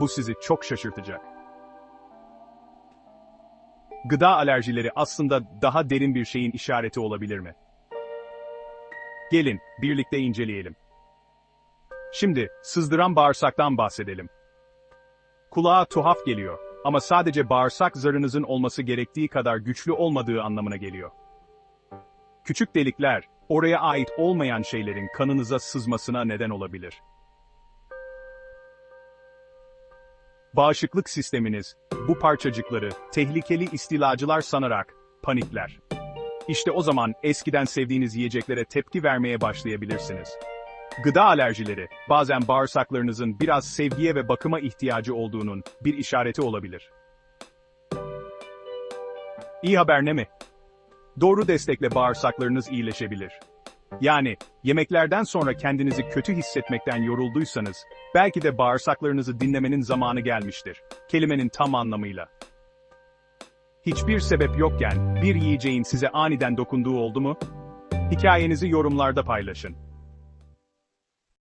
Bu sizi çok şaşırtacak. Gıda alerjileri aslında daha derin bir şeyin işareti olabilir mi? Gelin, birlikte inceleyelim. Şimdi, sızdıran bağırsaktan bahsedelim. Kulağa tuhaf geliyor ama sadece bağırsak zarınızın olması gerektiği kadar güçlü olmadığı anlamına geliyor. Küçük delikler, oraya ait olmayan şeylerin kanınıza sızmasına neden olabilir. Bağışıklık sisteminiz, bu parçacıkları tehlikeli istilacılar sanarak panikler. İşte o zaman eskiden sevdiğiniz yiyeceklere tepki vermeye başlayabilirsiniz. Gıda alerjileri, bazen bağırsaklarınızın biraz sevgiye ve bakıma ihtiyacı olduğunun bir işareti olabilir. İyi haber ne mi? Doğru destekle bağırsaklarınız iyileşebilir. Yani, yemeklerden sonra kendinizi kötü hissetmekten yorulduysanız, belki de bağırsaklarınızı dinlemenin zamanı gelmiştir. Kelimenin tam anlamıyla. Hiçbir sebep yokken bir yiyeceğin size aniden dokunduğu oldu mu? Hikayenizi yorumlarda paylaşın.